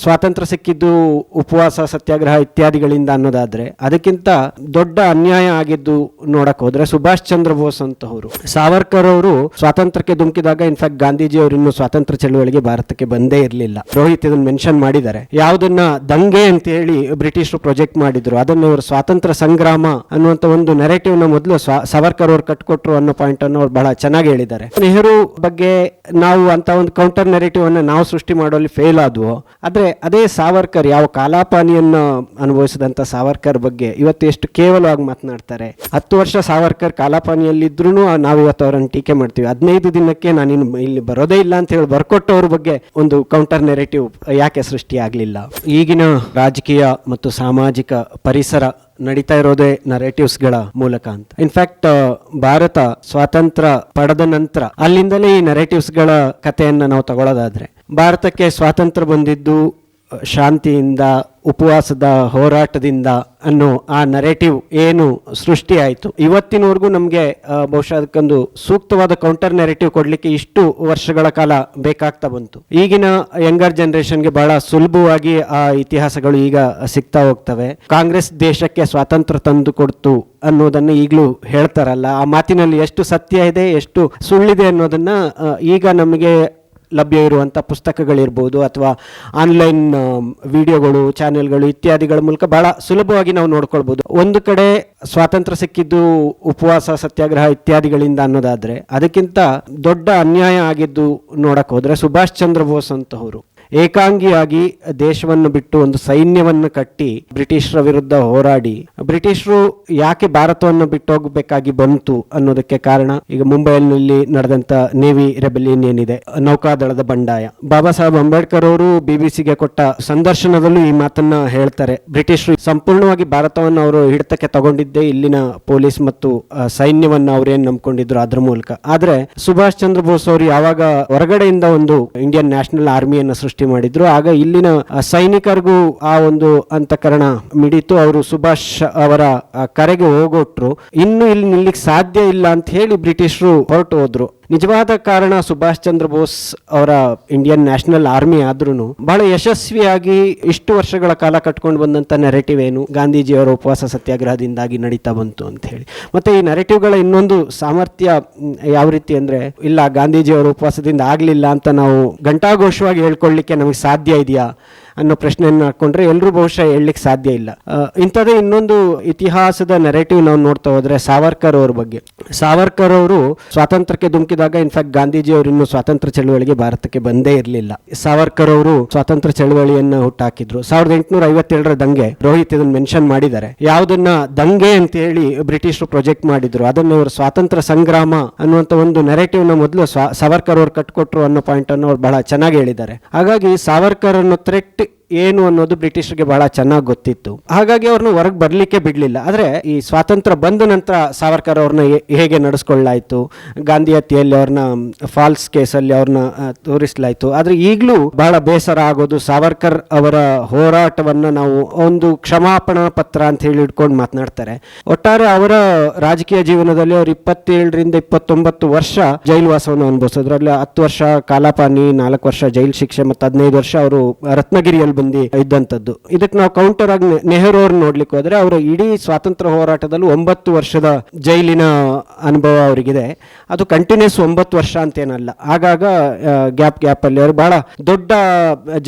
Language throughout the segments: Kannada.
ಸ್ವಾತಂತ್ರ್ಯ ಸಿಕ್ಕಿದ್ದು ಉಪವಾಸ, ಸತ್ಯಾಗ್ರಹ ಇತ್ಯಾದಿಗಳಿಂದ ಅನ್ನೋದಾದ್ರೆ ಅದಕ್ಕಿಂತ ದೊಡ್ಡ ಅನ್ಯಾಯ ಆಗಿದ್ದು ನೋಡಕ್ ಹೋದ್ರೆ ಸುಭಾಷ್ ಚಂದ್ರ ಬೋಸ್ ಅಂತವರು. ಸಾವರ್ಕರ್ ಅವರು ಸ್ವಾತಂತ್ರ್ಯಕ್ಕೆ ಧುಮುಕಿದಾಗ ಇನ್ಫ್ಯಾಕ್ಟ್ ಗಾಂಧೀಜಿ ಅವರು ಇನ್ನೂ ಸ್ವಾತಂತ್ರ್ಯ ಚಳುವಳಿಗೆ ಭಾರತಕ್ಕೆ ಬಂದೇ ಇರಲಿಲ್ಲ. ರೋಹಿತ್ ಇದನ್ನು ಮೆನ್ಷನ್ ಮಾಡಿದ್ದಾರೆ. ಯಾವುದನ್ನ ದಂಗೆ ಅಂತ ಹೇಳಿ ಬ್ರಿಟಿಷರು ಪ್ರೊಜೆಕ್ಟ್ ಮಾಡಿದ್ರು, ಅದನ್ನು ಅವರು ಸ್ವಾತಂತ್ರ್ಯ ಸಂಗ್ರಾಮ ಅನ್ನುವಂತ ಒಂದು ನೆರೆಟಿವ್ನ ಮೊದಲು ಸಾವರ್ಕರ್ ಅವರು ಕಟ್ಕೊಟ್ರು ಅನ್ನೋ ಪಾಯಿಂಟ್ ಅನ್ನು ಅವ್ರು ಬಹಳ ಚೆನ್ನಾಗಿ ಹೇಳಿದ್ದಾರೆ. ನೆಹರು ಬಗ್ಗೆ ನಾವು ಅಂತ ಒಂದು ಕೌಂಟರ್ ನೆರೆಟಿವ್ ಅನ್ನ ನಾವು ಸೃಷ್ಟಿ ಮಾಡುವಲ್ಲಿ ಫೇಲ್ ಆದ್ವು, ಆದ್ರೆ ಅದೇ ಸಾವರ್ಕರ್ ಯಾವ ಕಾಲಾಪಾನಿಯನ್ನು ಅನುಭವಿಸಿದಂತ ಸಾವರ್ಕರ್ ಬಗ್ಗೆ ಇವತ್ತು ಎಷ್ಟು ಕೇವಲವಾಗಿ ಮಾತನಾಡ್ತಾರೆ. ಹತ್ತು ವರ್ಷ ಸಾವರ್ಕರ್ ಕಾಲಾಪಾನಿಯಲ್ಲಿದ್ರು ನಾವು ಇವತ್ತು ಅವರನ್ನು ಟೀಕೆ ಮಾಡ್ತೀವಿ. ಹದಿನೈದು ದಿನಕ್ಕೆ ನಾನು ಇಲ್ಲಿ ಬರೋದೇ ಇಲ್ಲ ಅಂತ ಹೇಳಿ ಬರ್ಕೊಟ್ಟವ್ರ ಬಗ್ಗೆ ಒಂದು ಕೌಂಟರ್ ನೆರೇಟಿವ್ ಯಾಕೆ ಸೃಷ್ಟಿಯಾಗಲಿಲ್ಲ ಈಗಿನ ರಾಜಕೀಯ ಮತ್ತು ಸಾಮಾಜಿಕ ಪರಿಸರ ನಡೀತಾ ಇರೋದೇ ನರೇಟಿವ್ಸ್ಗಳ ಮೂಲಕ ಅಂತ. ಇನ್ಫ್ಯಾಕ್ಟ್ ಭಾರತ ಸ್ವಾತಂತ್ರ್ಯ ಪಡೆದ ನಂತರ ಅಲ್ಲಿಂದಲೇ ಈ ನರೇಟಿವ್ಸ್ಗಳ ಕಥೆಯನ್ನು ನಾವು ತಗೊಳ್ಳೋದಾದ್ರೆ ಭಾರತಕ್ಕೆ ಸ್ವಾತಂತ್ರ್ಯ ಬಂದಿದ್ದು ಶಾಂತಿಯಿಂದ, ಉಪವಾಸದ ಹೋರಾಟದಿಂದ ಅನ್ನೋ ಆ ನರೇಟಿವ್ ಏನು ಸೃಷ್ಟಿಯಾಯಿತು ಇವತ್ತಿನವರೆಗೂ ನಮಗೆ ಬಹುಶಃ ಅದಕ್ಕೊಂದು ಸೂಕ್ತವಾದ ಕೌಂಟರ್ ನೆರೆಟಿವ್ ಕೊಡಲಿಕ್ಕೆ ಇಷ್ಟು ವರ್ಷಗಳ ಕಾಲ ಬೇಕಾಗ್ತಾ ಬಂತು. ಈಗಿನ ಯಂಗರ್ ಜನರೇಷನ್ಗೆ ಬಹಳ ಸುಲಭವಾಗಿ ಆ ಇತಿಹಾಸಗಳು ಈಗ ಸಿಗ್ತಾ ಹೋಗ್ತವೆ. ಕಾಂಗ್ರೆಸ್ ದೇಶಕ್ಕೆ ಸ್ವಾತಂತ್ರ್ಯ ತಂದು ಕೊಡ್ತು ಅನ್ನೋದನ್ನು ಈಗಲೂ ಹೇಳ್ತಾರಲ್ಲ, ಆ ಮಾತಿನಲ್ಲಿ ಎಷ್ಟು ಸತ್ಯ ಇದೆ, ಎಷ್ಟು ಸುಳ್ಳಿದೆ ಅನ್ನೋದನ್ನ ಈಗ ನಮಗೆ ಲಭ್ಯ ಇರುವಂಥ ಪುಸ್ತಕಗಳಿರ್ಬೋದು ಅಥವಾ ಆನ್ಲೈನ್ ವಿಡಿಯೋಗಳು, ಚಾನೆಲ್ಗಳು ಇತ್ಯಾದಿಗಳ ಮೂಲಕ ಬಹಳ ಸುಲಭವಾಗಿ ನಾವು ನೋಡ್ಕೊಳ್ಬೋದು. ಒಂದು ಕಡೆ ಸ್ವಾತಂತ್ರ್ಯ ಸಿಕ್ಕಿದ್ದು ಉಪವಾಸ, ಸತ್ಯಾಗ್ರಹ ಇತ್ಯಾದಿಗಳಿಂದ ಅನ್ನೋದಾದರೆ ಅದಕ್ಕಿಂತ ದೊಡ್ಡ ಅನ್ಯಾಯ ಆಗಿದ್ದು ನೋಡಕ್ಕೆ ಹೋದರೆ ಸುಭಾಷ್ ಚಂದ್ರ ಬೋಸ್ ಅಂತವರು. ಏಕಾಂಗಿಯಾಗಿ ದೇಶವನ್ನು ಬಿಟ್ಟು ಒಂದು ಸೈನ್ಯವನ್ನು ಕಟ್ಟಿ ಬ್ರಿಟಿಷರ ವಿರುದ್ಧ ಹೋರಾಡಿ. ಬ್ರಿಟಿಷರು ಯಾಕೆ ಭಾರತವನ್ನು ಬಿಟ್ಟು ಹೋಗಬೇಕಾಗಿ ಬಂತು ಅನ್ನೋದಕ್ಕೆ ಕಾರಣ ಈಗ ಮುಂಬೈನಲ್ಲಿ ನಡೆದಂತ ನೇವಿ ರೆಬೆಲಿಯನ್ ಏನಿದೆ, ನೌಕಾದಳದ ಬಂಡಾಯ. ಬಾಬಾ ಸಾಹೇಬ್ ಅಂಬೇಡ್ಕರ್ ಅವರು ಬಿಬಿಸಿಗೆ ಕೊಟ್ಟ ಸಂದರ್ಶನದಲ್ಲೂ ಈ ಮಾತನ್ನ ಹೇಳ್ತಾರೆ. ಬ್ರಿಟಿಷರು ಸಂಪೂರ್ಣವಾಗಿ ಭಾರತವನ್ನು ಅವರು ಹಿಡಿತಕ್ಕೆ ತಗೊಂಡಿದ್ದೇ ಇಲ್ಲಿನ ಪೊಲೀಸ್ ಮತ್ತು ಸೈನ್ಯವನ್ನ ಅವ್ರೇನ್ ನಂಬ್ಕೊಂಡಿದ್ರು ಅದ್ರ ಮೂಲಕ. ಆದ್ರೆ ಸುಭಾಷ್ ಚಂದ್ರ ಬೋಸ್ ಅವರು ಯಾವಾಗ ಹೊರಗಡೆಯಿಂದ ಒಂದು ಇಂಡಿಯನ್ ನ್ಯಾಷನಲ್ ಆರ್ಮಿಯನ್ನು ಸೃಷ್ಟಿ ಮಾಡಿದ್ರು. ಆಗ ಇಲ್ಲಿನ ಸೈನಿಕರಿಗೂ ಆ ಒಂದು ಅಂತಃಕರಣ ಮಿಡಿತು. ಅವರು ಸುಭಾಷ್ ಅವರ ಕರೆಗೆ ಹೋಗೊಟ್ರು. ಇನ್ನು ಇಲ್ಲಿ ನಿಲ್ಲಿಕ್ ಸಾಧ್ಯ ಇಲ್ಲ ಅಂತ ಹೇಳಿ ಬ್ರಿಟಿಷರು ಹೊರಟು ಹೋದ್ರು. ನಿಜವಾದ ಕಾರಣ ಸುಭಾಷ್ ಚಂದ್ರ ಬೋಸ್ ಅವರ ಇಂಡಿಯನ್ ನ್ಯಾಷನಲ್ ಆರ್ಮಿ ಆದ್ರೂ ಬಹಳ ಯಶಸ್ವಿಯಾಗಿ ಇಷ್ಟು ವರ್ಷಗಳ ಕಾಲ ಕಟ್ಕೊಂಡು ಬಂದಂತ ನೆರೆಟಿವ್ ಏನು ಗಾಂಧೀಜಿ ಅವರ ಉಪವಾಸ ಸತ್ಯಾಗ್ರಹದಿಂದಾಗಿ ನಡೀತಾ ಬಂತು ಅಂತ ಹೇಳಿ. ಮತ್ತೆ ಈ ನೆರೆಟಿವ್ಗಳ ಇನ್ನೊಂದು ಸಾಮರ್ಥ್ಯ ಯಾವ ರೀತಿ ಅಂದ್ರೆ ಇಲ್ಲ ಗಾಂಧೀಜಿ ಅವರ ಉಪವಾಸದಿಂದ ಆಗ್ಲಿಲ್ಲ ಅಂತ ನಾವು ಘಂಟಾಘೋಷವಾಗಿ ಹೇಳ್ಕೊಳ್ಳಿಕ್ಕೆ ನಮಗೆ ಸಾಧ್ಯ ಇದೆಯಾ? ಅನ್ನೋ ಪ್ರಶ್ನೆಯನ್ನು ಹಾಕೊಂಡ್ರೆ ಎಲ್ಲರೂ ಬಹುಶಃ ಹೇಳಲಿಕ್ಕೆ ಸಾಧ್ಯ ಇಲ್ಲ. ಇಂಥದ್ದೇ ಇನ್ನೊಂದು ಇತಿಹಾಸದ ನೆರೆಟಿವ್ ನಾವು ನೋಡ್ತಾ ಹೋದ್ರೆ ಸಾವರ್ಕರ್ ಅವ್ರ ಬಗ್ಗೆ. ಸಾವರ್ಕರ್ ಅವರು ಸ್ವಾತಂತ್ರ್ಯಕ್ಕೆ ಧುಮುಕಿದಾಗ ಇನ್ಫ್ಯಾಕ್ಟ್ ಗಾಂಧೀಜಿ ಅವರು ಇನ್ನೂ ಸ್ವಾತಂತ್ರ್ಯ ಚಳುವಳಿಗೆ ಭಾರತಕ್ಕೆ ಬಂದೇ ಇರಲಿಲ್ಲ. ಸಾವರ್ಕರ್ ಅವರು ಸ್ವಾತಂತ್ರ್ಯ ಚಳವಳಿಯನ್ನು ಹುಟ್ಟಾಕಿದ್ರು. ಸಾವಿರದ ಎಂಟುನೂರ ಐವತ್ತೇಳರ ದಂಗೆ ರೋಹಿತ್ ಇದನ್ನು ಮೆನ್ಷನ್ ಮಾಡಿದ್ದಾರೆ. ಯಾವುದನ್ನ ದಂಗೆ ಅಂತ ಹೇಳಿ ಬ್ರಿಟಿಷರು ಪ್ರೊಜೆಕ್ಟ್ ಮಾಡಿದ್ರು. ಅದನ್ನು ಅವರು ಸ್ವಾತಂತ್ರ್ಯ ಸಂಗ್ರಾಮ ಅನ್ನುವಂತ ಒಂದು ನೆರೆಟಿವ್ನ ಮೊದಲು ಸಾವರ್ಕರ್ ಅವರು ಕಟ್ಕೊಟ್ರು ಅನ್ನೋ ಪಾಯಿಂಟ್ ಅನ್ನು ಅವ್ರು ಬಹಳ ಚೆನ್ನಾಗಿ ಹೇಳಿದ್ದಾರೆ. ಹಾಗಾಗಿ ಸಾವರ್ಕರ್ ಅನ್ನೋ ಥ್ರೆಟ್ で、ಏನು ಅನ್ನೋದು ಬ್ರಿಟಿಷರಿಗೆ ಬಹಳ ಚೆನ್ನಾಗಿ ಗೊತ್ತಿತ್ತು. ಹಾಗಾಗಿ ಅವ್ರನ್ನ ಹೊರಗೆ ಬರಲಿಕ್ಕೆ ಬಿಡಲಿಲ್ಲ. ಆದರೆ ಈ ಸ್ವಾತಂತ್ರ್ಯ ಬಂದ ನಂತರ ಸಾವರ್ಕರ್ ಅವ್ರನ್ನ ಹೇಗೆ ನಡೆಸ್ಕೊಳ್ಳಾಯಿತು? ಗಾಂಧಿ ಹತ್ಯೆಯಲ್ಲಿ ಅವ್ರನ್ನ ಫಾಲ್ಸ್ ಕೇಸಲ್ಲಿ ಅವ್ರನ್ನ ತೋರಿಸಲಾಯಿತು. ಆದ್ರೆ ಈಗಲೂ ಬಹಳ ಬೇಸರ ಆಗೋದು ಸಾವರ್ಕರ್ ಅವರ ಹೋರಾಟವನ್ನು ನಾವು ಒಂದು ಕ್ಷಮಾಪಣಾ ಪತ್ರ ಅಂತ ಹೇಳಿ ಇಟ್ಕೊಂಡು ಮಾತನಾಡ್ತಾರೆ. ಒಟ್ಟಾರೆ ಅವರ ರಾಜಕೀಯ ಜೀವನದಲ್ಲಿ ಅವ್ರು ಇಪ್ಪತ್ತೇಳರಿಂದ ಇಪ್ಪತ್ತೊಂಬತ್ತು ವರ್ಷ ಜೈಲು ವಾಸವನ್ನು ಹತ್ತು ವರ್ಷ ಕಾಲಪಾನಿ, ನಾಲ್ಕು ವರ್ಷ ಜೈಲು ಶಿಕ್ಷೆ ಮತ್ತು ಹದಿನೈದು ವರ್ಷ ಅವರು ರತ್ನಗಿರಿಯಲ್ಲಿ ಬಂದು ಇದ್ದಂಥದ್ದು ಇದಕ್ಕೆ ನಾವು ಕೌಂಟರ್ ಆಗಿ ನೆಹರು ಅವ್ರು ನೋಡ್ಲಿಕ್ಕೆ ಹೋದ್ರೆ ಅವರ ಇಡೀ ಸ್ವಾತಂತ್ರ್ಯ ಹೋರಾಟದಲ್ಲಿ ಒಂಬತ್ತು ವರ್ಷದ ಜೈಲಿನ ಅನುಭವ ಅವರಿಗಿದೆ. ಅದು ಕಂಟಿನ್ಯೂಸ್ ಒಂಬತ್ತು ವರ್ಷ ಅಂತೇನಲ್ಲ. ಆಗಾಗ ಗ್ಯಾಪ್ ಗ್ಯಾಪ್ ಅಲ್ಲಿ ಅವರು ಬಹಳ ದೊಡ್ಡ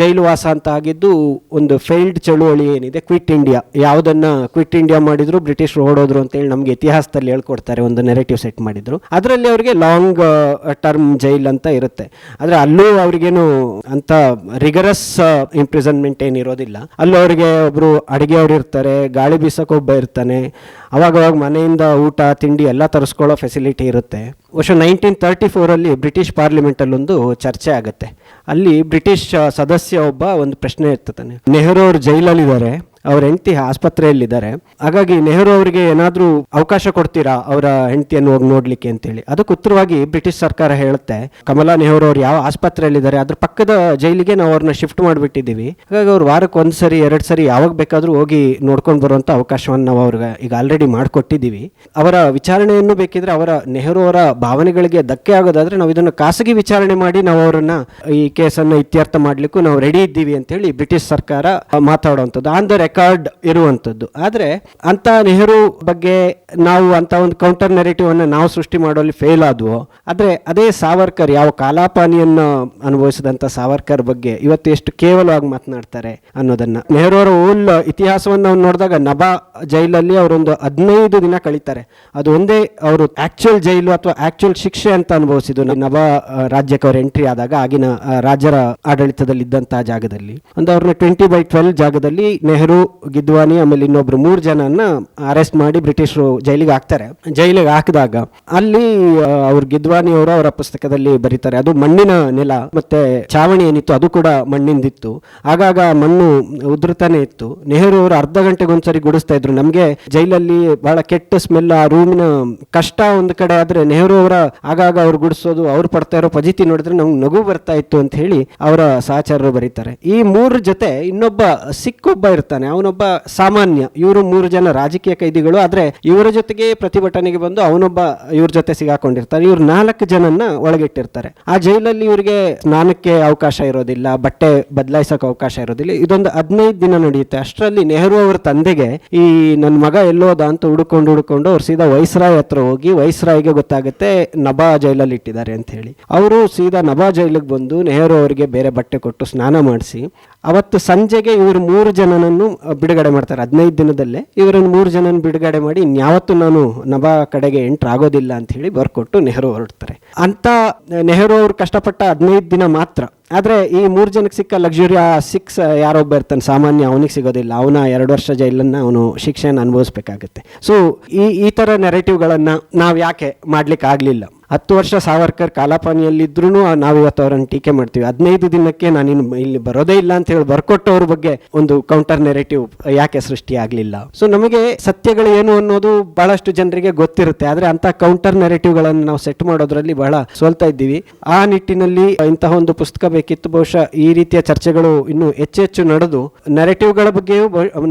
ಜೈಲು ವಾಸ ಅಂತ ಆಗಿದ್ದು ಒಂದು ಫೇಲ್ಡ್ ಚಳುವಳಿ ಏನಿದೆ ಕ್ವಿಟ್ ಇಂಡಿಯಾ ಯಾವುದನ್ನ ಕ್ವಿಟ್ ಇಂಡಿಯಾ ಮಾಡಿದ್ರು ಬ್ರಿಟಿಷರು ಓಡೋದ್ರು ಅಂತ ಹೇಳಿ ನಮ್ಗೆ ಇತಿಹಾಸದಲ್ಲಿ ಹೇಳ್ಕೊಡ್ತಾರೆ, ಒಂದು ನೆರೆಟಿವ್ ಸೆಟ್ ಮಾಡಿದ್ರು. ಅದರಲ್ಲಿ ಅವರಿಗೆ ಲಾಂಗ್ ಟರ್ಮ್ ಜೈಲ್ ಅಂತ ಇರುತ್ತೆ. ಆದ್ರೆ ಅಲ್ಲೂ ಅವ್ರಿಗೇನು ಅಂತ ರಿಗರಸ್ ಏನಿರೋದಿಲ್ಲ ಅಲ್ಲಿ ಅವರಿಗೆ ಒಬ್ಬರು ಅಡಿಗೆಯವ್ರು ಇರ್ತಾರೆ, ಗಾಳಿ ಬೀಸಕ್ಕೆ ಒಬ್ಬ ಇರ್ತಾನೆ. ಅವಾಗವಾಗ ಅವಾಗ ಮನೆಯಿಂದ ಊಟ, ತಿಂಡಿ ಎಲ್ಲ ತರಿಸ್ಕೊಳ್ಳೋ ಫೆಸಿಲಿಟಿ ಇರುತ್ತೆ. ವರ್ಷ ನೈನ್ಟೀನ್ ತರ್ಟಿ ಫೋರಲ್ಲಿ ಬ್ರಿಟಿಷ್ ಪಾರ್ಲಿಮೆಂಟಲ್ಲೊಂದು ಚರ್ಚೆ ಆಗುತ್ತೆ. ಅಲ್ಲಿ ಬ್ರಿಟಿಷ್ ಸದಸ್ಯ ಒಬ್ಬ ಒಂದು ಪ್ರಶ್ನೆ ಇರ್ತಾನೆ ನೆಹರು ಅವರು ಜೈಲಲ್ಲಿದ್ದಾರೆ. ಅವ್ರ ಹೆಂಡತಿ ಆಸ್ಪತ್ರೆಯಲ್ಲಿದ್ದಾರೆ. ಹಾಗಾಗಿ ನೆಹರು ಅವರಿಗೆ ಏನಾದರೂ ಅವಕಾಶ ಕೊಡ್ತೀರಾ ಅವರ ಹೆಂಡತಿಯನ್ನು ಹೋಗಿ ನೋಡ್ಲಿಕ್ಕೆ ಅಂತೇಳಿ. ಅದಕ್ಕೆ ಉತ್ತರವಾಗಿ ಬ್ರಿಟಿಷ್ ಸರ್ಕಾರ ಹೇಳುತ್ತೆ, ಕಮಲಾ ನೆಹರು ಅವರು ಯಾವ ಆಸ್ಪತ್ರೆಯಲ್ಲಿದ್ದಾರೆ, ಅದ್ರ ಪಕ್ಕದ ಜೈಲಿಗೆ ನಾವು ಅವ್ರನ್ನ ಶಿಫ್ಟ್ ಮಾಡಿಬಿಟ್ಟಿದ್ದೀವಿ. ಹಾಗಾಗಿ ಅವ್ರು ವಾರಕ್ಕೆ ಒಂದು ಸರಿ, ಎರಡು ಸರಿ ಯಾವಾಗ ಬೇಕಾದರೂ ಹೋಗಿ ನೋಡ್ಕೊಂಡು ಬರುವಂಥ ಅವಕಾಶವನ್ನು ನಾವು ಅವ್ರಿಗೆ ಈಗ ಆಲ್ರೆಡಿ ಮಾಡಿಕೊಟ್ಟಿದ್ದೀವಿ. ಅವರ ವಿಚಾರಣೆಯನ್ನು ಬೇಕಿದ್ರೆ ಅವರ ನೆಹರು ಅವರ ಭಾವನೆಗಳಿಗೆ ಧಕ್ಕೆ ಆಗೋದಾದ್ರೆ ನಾವು ಇದನ್ನು ಖಾಸಗಿ ವಿಚಾರಣೆ ಮಾಡಿ ನಾವು ಅವರನ್ನ ಈ ಕೇಸನ್ನು ಇತ್ಯರ್ಥ ಮಾಡಲಿಕ್ಕೂ ನಾವು ರೆಡಿ ಇದ್ದೀವಿ ಅಂತೇಳಿ ಬ್ರಿಟಿಷ್ ಸರ್ಕಾರ ಮಾತಾಡುವಂಥದ್ದು. ಆನ್ ದ ರೆಕಾರ್ಡ್ ಇರುವಂಥದ್ದು ಆದರೆ ಅಂತ ನೆಹರು ಬಗ್ಗೆ ನಾವು ಅಂತ ಒಂದು ಕೌಂಟರ್ ನೆರೆಟಿವ್ ಅನ್ನು ನಾವು ಸೃಷ್ಟಿ ಮಾಡುವಲ್ಲಿ ಫೇಲ್ ಆದ್ವು, ಆದರೆ ಅದೇ ಸಾವರ್ಕರ್ ಯಾವ ಕಾಲಾಪಾನಿಯನ್ನು ಅನುಭವಿಸಿದಂಥ ಸಾವರ್ಕರ್ ಬಗ್ಗೆ ಇವತ್ತು ಎಷ್ಟು ಕೇವಲವಾಗಿ ಮಾತನಾಡ್ತಾರೆ ಅನ್ನೋದನ್ನ. ನೆಹರು ಅವರ ಓಲ್ ಇತಿಹಾಸವನ್ನು ನಾವು ನೋಡಿದಾಗ ನಬಾ ಜೈಲಲ್ಲಿ ಅವರೊಂದು ಹದಿನೈದು ದಿನ ಕಳೀತಾರೆ. ಅದು ಒಂದೇ ಅವರು ಆಕ್ಚುಯಲ್ ಜೈಲು ಅಥವಾ ಆಕ್ಚುಯಲ್ ಶಿಕ್ಷೆ ಅಂತ ಅನುಭವಿಸಿದ್ದು ನಬಾ ರಾಜ್ಯಕ್ಕೆ ಅವ್ರ ಎಂಟ್ರಿ ಆದಾಗ ಆಗಿನ ರಾಜರ ಆಡಳಿತದಲ್ಲಿ ಇದ್ದಂತಹ ಜಾಗದಲ್ಲಿ. ಒಂದು ಅವ್ರನ್ನ ಟ್ವೆಂಟಿ ಬೈ ಟ್ವೆಲ್ ಜಾಗದಲ್ಲಿ ನೆಹರು ಗಿದ್ವಾನಿ, ಆಮೇಲೆ ಇನ್ನೊಬ್ರು ಮೂರು ಜನನ್ನ ಅರೆಸ್ಟ್ ಮಾಡಿ ಬ್ರಿಟಿಷರು ಜೈಲಿಗೆ ಹಾಕ್ತಾರೆ. ಜೈಲಿಗೆ ಹಾಕಿದಾಗ ಅಲ್ಲಿ ಅವ್ರ ಗಿದ್ವಾನಿ ಅವರು ಅವರ ಪುಸ್ತಕದಲ್ಲಿ ಬರೀತಾರೆ. ಅದು ಮಣ್ಣಿನ ನೆಲ, ಮತ್ತೆ ಚಾವಣಿ ಏನಿತ್ತು ಅದು ಕೂಡ ಮಣ್ಣಿಂದಿತ್ತು. ಆಗಾಗ ಮಣ್ಣು ಉದುರ್ತಾನೆ ಇತ್ತು. ನೆಹರು ಅವರು ಅರ್ಧ ಗಂಟೆಗೊಂದ್ಸರಿ ಗುಡಿಸ್ತಾ ಇದ್ರು. ನಮಗೆ ಜೈಲಲ್ಲಿ ಬಹಳ ಕೆಟ್ಟ ಸ್ಮೆಲ್ ಆ ರೂಮಿನ ಕಷ್ಟ ಒಂದು ಕಡೆ ಆದ್ರೆ ನೆಹರು ಅವರ ಆಗಾಗ ಅವ್ರು ಗುಡಿಸೋದು, ಅವ್ರು ಪಡ್ತಾ ಇರೋ ಪಜಿತಿ ನೋಡಿದ್ರೆ ನಮ್ಗೆ ನಗು ಬರ್ತಾ ಇತ್ತು ಅಂತ ಹೇಳಿ ಅವರ ಸಹಚಾರರು ಬರೀತಾರೆ. ಈ ಮೂರು ಜೊತೆ ಇನ್ನೊಬ್ಬ ಸಿಕ್ಕೊಬ್ಬ ಇರ್ತಾನೆ. ಅವನೊಬ್ಬ ಸಾಮಾನ್ಯ, ಇವರು ಮೂರು ಜನ ರಾಜಕೀಯ ಕೈದಿಗಳು, ಆದರೆ ಇವರ ಜೊತೆಗೆ ಪ್ರತಿಭಟನೆಗೆ ಬಂದು ಅವನೊಬ್ಬ ಇವ್ರ ಜೊತೆ ಸಿಗಾಕೊಂಡಿರ್ತಾರೆ. ಇವ್ರು ನಾಲ್ಕು ಜನನ್ನ ಒಳಗಿಟ್ಟಿರ್ತಾರೆ. ಆ ಜೈಲಲ್ಲಿ ಇವರಿಗೆ ಸ್ನಾನಕ್ಕೆ ಅವಕಾಶ ಇರೋದಿಲ್ಲ, ಬಟ್ಟೆ ಬದಲಾಯಿಸೋಕೆ ಅವಕಾಶ ಇರೋದಿಲ್ಲ. ಇದೊಂದು ಹದಿನೈದು ದಿನ ನಡೆಯುತ್ತೆ. ಅಷ್ಟರಲ್ಲಿ ನೆಹರು ಅವರ ತಂದೆಗೆ ಈ ನನ್ನ ಮಗ ಎಲ್ಲೋದ ಅಂತ ಹುಡುಕೊಂಡು ಹುಡುಕೊಂಡು ಅವ್ರು ಸೀದಾ ವೈಸ್ರಾಯ್ ಹತ್ರ ಹೋಗಿ ವೈಸ್ರಾಯ್ಗೆ ಗೊತ್ತಾಗುತ್ತೆ ನಬಾ ಜೈಲಲ್ಲಿ ಇಟ್ಟಿದ್ದಾರೆ ಅಂತ ಹೇಳಿ. ಅವರು ಸೀದಾ ನಬಾ ಜೈಲಿಗೆ ಬಂದು ನೆಹರು ಅವರಿಗೆ ಬೇರೆ ಬಟ್ಟೆ ಕೊಟ್ಟು ಸ್ನಾನ ಮಾಡಿಸಿ, ಅವತ್ತು ಸಂಜೆಗೆ ಇವರು ಮೂರು ಜನನನ್ನು ಬಿಡುಗಡೆ ಮಾಡ್ತಾರೆ. ಹದಿನೈದು ದಿನದಲ್ಲೇ ಇವರನ್ನು ಮೂರು ಜನನ ಬಿಡುಗಡೆ ಮಾಡಿ ಇನ್ಯಾವತ್ತೂ ನಾನು ನಭಾ ಕಡೆಗೆ ಎಂಟ್ರ್ ಆಗೋದಿಲ್ಲ ಅಂತ ಹೇಳಿ ಬರ್ಕೊಟ್ಟು ನೆಹರು ಹೊರಡ್ತಾರೆ. ಅಂತ ನೆಹರು ಅವರು ಕಷ್ಟಪಟ್ಟ ಹದಿನೈದು ದಿನ ಮಾತ್ರ. ಆದರೆ ಈ ಮೂರು ಜನಕ್ಕೆ ಸಿಕ್ಕ ಲಕ್ಸುರಿ ಆ ಸಿಕ್ಸ್ ಯಾರೊಬ್ಬ ಇರ್ತಾನೆ, ಸಾಮಾನ್ಯ ಅವನಿಗೆ ಸಿಗೋದಿಲ್ಲ. ಅವನ ಎರಡು ವರ್ಷ ಜೈಲನ್ನು ಅವನು ಶಿಕ್ಷೆಯನ್ನು ಅನುಭವಿಸ್ಬೇಕಾಗುತ್ತೆ. ಸೊ ಈ ಈ ಥರ ನೆರೆಟಿವ್ಗಳನ್ನು ನಾವು ಯಾಕೆ ಮಾಡ್ಲಿಕ್ಕೆ ಆಗಲಿಲ್ಲ ಹತ್ತು ವರ್ಷ ಸಾವರ್ಕರ್ ಕಾಲಾಪಾನಿಯಲ್ಲಿದ್ರೂ ನಾವು ಇವತ್ತು ಅವರನ್ನು ಟೀಕೆ ಮಾಡ್ತೀವಿ. ಹದಿನೈದು ದಿನಕ್ಕೆ ನಾನು ಇಲ್ಲಿ ಬರೋದೇ ಇಲ್ಲ ಅಂತ ಹೇಳಿ ಬರ್ಕೊಟ್ಟವ್ರ ಬಗ್ಗೆ ಒಂದು ಕೌಂಟರ್ ನೆರೆಟಿವ್ ಯಾಕೆ ಸೃಷ್ಟಿ ಆಗಲಿಲ್ಲ. ಸೊ ನಮಗೆ ಸತ್ಯಗಳು ಏನು ಅನ್ನೋದು ಬಹಳಷ್ಟು ಜನರಿಗೆ ಗೊತ್ತಿರುತ್ತೆ. ಆದರೆ ಅಂತ ಕೌಂಟರ್ ನೆರೆಟಿವ್ಗಳನ್ನು ನಾವು ಸೆಟ್ ಮಾಡೋದ್ರಲ್ಲಿ ಬಹಳ ಸೋಲ್ತಾ ಇದ್ದೀವಿ. ಆ ನಿಟ್ಟಿನಲ್ಲಿ ಇಂತಹ ಒಂದು ಪುಸ್ತಕ ಬೇಕಿತ್ತು. ಬಹುಶಃ ಈ ರೀತಿಯ ಚರ್ಚೆಗಳು ಇನ್ನು ಹೆಚ್ಚೆಚ್ಚು ನಡೆದು ನೆರೆಟಿವ್ಗಳ ಬಗ್ಗೆಯೂ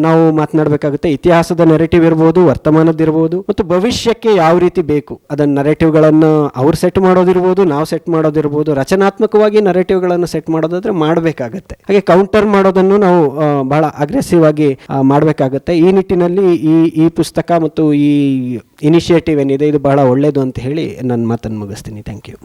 ನಾವು ಮಾತನಾಡಬೇಕಾಗುತ್ತೆ. ಇತಿಹಾಸದ ನೆರೆಟಿವ್ ಇರ್ಬೋದು ವರ್ತಮಾನದಿರ್ಬೋದು ಮತ್ತು ಭವಿಷ್ಯಕ್ಕೆ ಯಾವ ರೀತಿ ಬೇಕು ಅದನ್ನ ನರೇಟಿವ್ಗಳನ್ನು ಅವ್ರು ಸೆಟ್ ಮಾಡೋದಿರ್ಬೋದು, ನಾವು ಸೆಟ್ ಮಾಡೋದಿರ್ಬೋದು, ರಚನಾತ್ಮಕವಾಗಿ ನರೇಟಿವ್ಗಳನ್ನು ಸೆಟ್ ಮಾಡೋದಾದ್ರೆ ಮಾಡಬೇಕಾಗತ್ತೆ. ಹಾಗೆ ಕೌಂಟರ್ ಮಾಡೋದನ್ನು ನಾವು ಬಹಳ ಅಗ್ರೆಸಿವ್ ಆಗಿ ಮಾಡಬೇಕಾಗತ್ತೆ. ಈ ನಿಟ್ಟಿನಲ್ಲಿ ಈ ಈ ಪುಸ್ತಕ ಮತ್ತು ಈ ಇನಿಷಿಯೇಟಿವ್ ಏನಿದೆ, ಇದು ಬಹಳ ಒಳ್ಳೆಯದು ಅಂತ ಹೇಳಿ ನನ್ನ ಮಾತನ್ನು ಮುಗಿಸ್ತೀನಿ. Thank you